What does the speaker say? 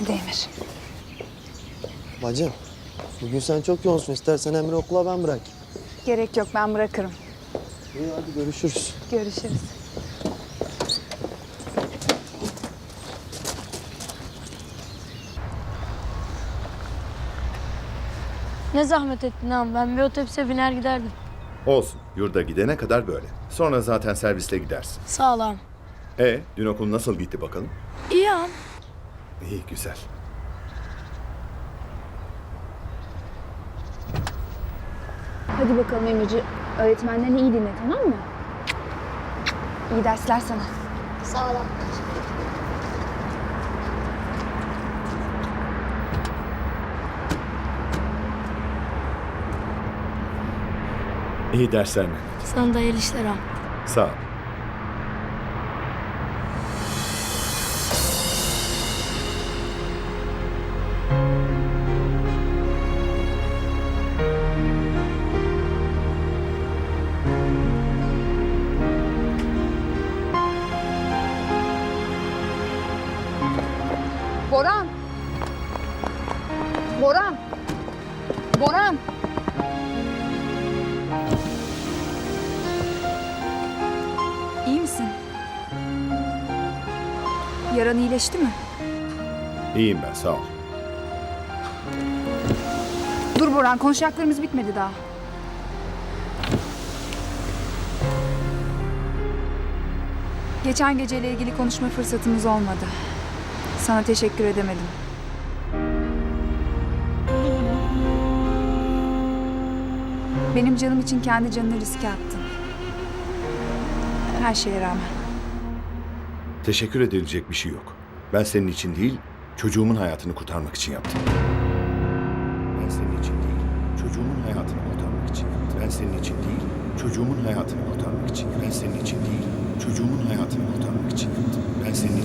Hadi Emir. Bacım, bugün sen çok yoğunsun. İstersen Emre okula ben bırak. Gerek yok ben bırakırım. İyi hadi görüşürüz. Görüşürüz. Ne zahmet ettin ağam ben bir otobüse biner giderdim. Olsun. Yurda gidene kadar böyle. Sonra zaten servisle gidersin. Sağ ol ağam. E, dün okul nasıl gitti bakalım? İyi güzel. Hadi bakalım Emirci. Öğretmenlerini iyi dinle tamam mı? İyi dersler sana. Sağ ol. İyi dersler Mehmet. Sana da hayırlı işler. Sağ ol. Boran! Boran! Boran! İyi misin? Yaran iyileşti mi? İyiyim ben, sağ ol. Dur Boran, konuşacaklarımız bitmedi daha. Geçen geceyle ilgili konuşma fırsatımız olmadı. Sana teşekkür edemedim. Benim canım için kendi canını riske attın. Her şeye rağmen. Teşekkür edilecek bir şey yok. Ben senin için değil, çocuğumun hayatını kurtarmak için yaptım. Ben senin için değil, çocuğumun hayatını kurtarmak için yaptım. Ben senin için değil, çocuğumun hayatını kurtarmak için. Ben senin için değil, çocuğumun hayatını kurtarmak için yaptım. Ben senin